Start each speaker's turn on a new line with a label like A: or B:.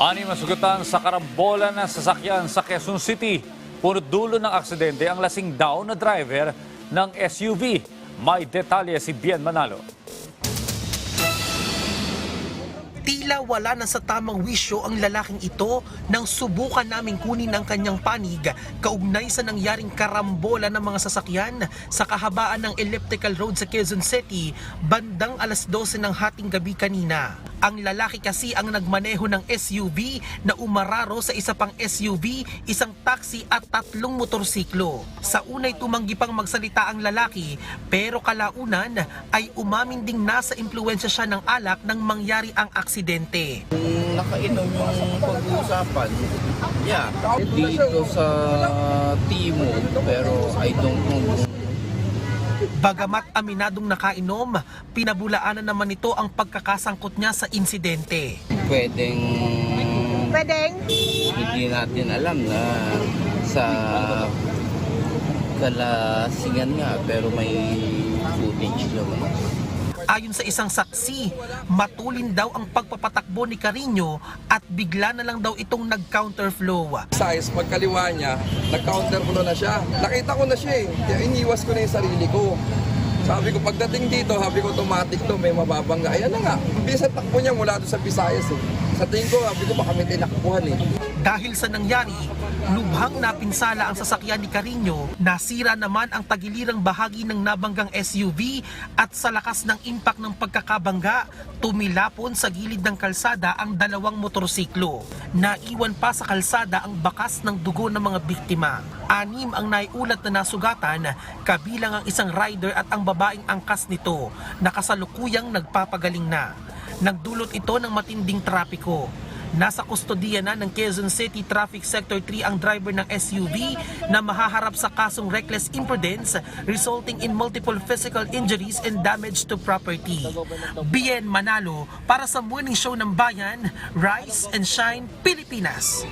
A: Ani masugutan sa karambola ng sasakyan sa Quezon City. Punot dulo ng aksidente ang lasing daw na driver ng SUV. May detalye si Bien Manalo.
B: Tila wala na sa tamang wisyo ang lalaking ito nang subukan naming kunin ang kanyang panig kaugnay sa nangyaring karambola ng mga sasakyan sa kahabaan ng elliptical road sa Quezon City bandang alas 12 ng hating gabi kanina. Ang lalaki kasi ang nagmaneho ng SUV na umararo sa isa pang SUV, isang taxi at tatlong motorsiklo. Sa unay tumanggi pang magsalita ang lalaki pero kalaunan ay umamin ding nasa impluensya siya ng alak nang mangyari ang aksidente.
C: Kung nakainom yung pag-uusapan, yeah, dito sa Timo, pero I don't know
B: Bagamat aminadong nakainom, pinabulaanan naman nito ang pagkakasangkot niya sa insidente.
C: pwedeng
D: Pwedeng?
C: hindi natin alam na sa kalasingan nga, pero may.
B: Ayon sa isang saksi, matulin daw ang pagpapatakbo ni Carino at bigla na lang daw itong nag-counterflow.
E: size, pagkaliwa niya, nag-counter flow na siya. Nakita ko na siya eh. Kaya iniwas ko na yung sarili ko. Sabi ko, pagdating dito, sabi ko, automatic to, may mababangga. Ayan na nga. Bisa takbo niya mula doon sa Visayas eh. Sa tingin ko, sabi ko, baka may tinakbuhan eh.
B: Dahil sa nangyari, lubhang napinsala ang sasakyan ni Carino, nasira naman ang tagilirang bahagi ng nabanggang SUV at sa lakas ng impact ng pagkakabangga, tumilapon sa gilid ng kalsada ang dalawang motorsiklo. Naiwan pa sa kalsada ang bakas ng dugo ng mga biktima. Anim ang naiulat na nasugatan, kabilang ang isang rider at ang babaeng angkas nito, na kasalukuyang nagpapagaling na. Nagdulot ito ng matinding trapiko. Nasa kustodiya na ng Quezon City Traffic Sector 3 ang driver ng SUV na mahaharap sa kasong reckless imprudence resulting in multiple physical injuries and damage to property. Bien Manalo para sa Morning Show ng Bayan, Rise and Shine, Pilipinas.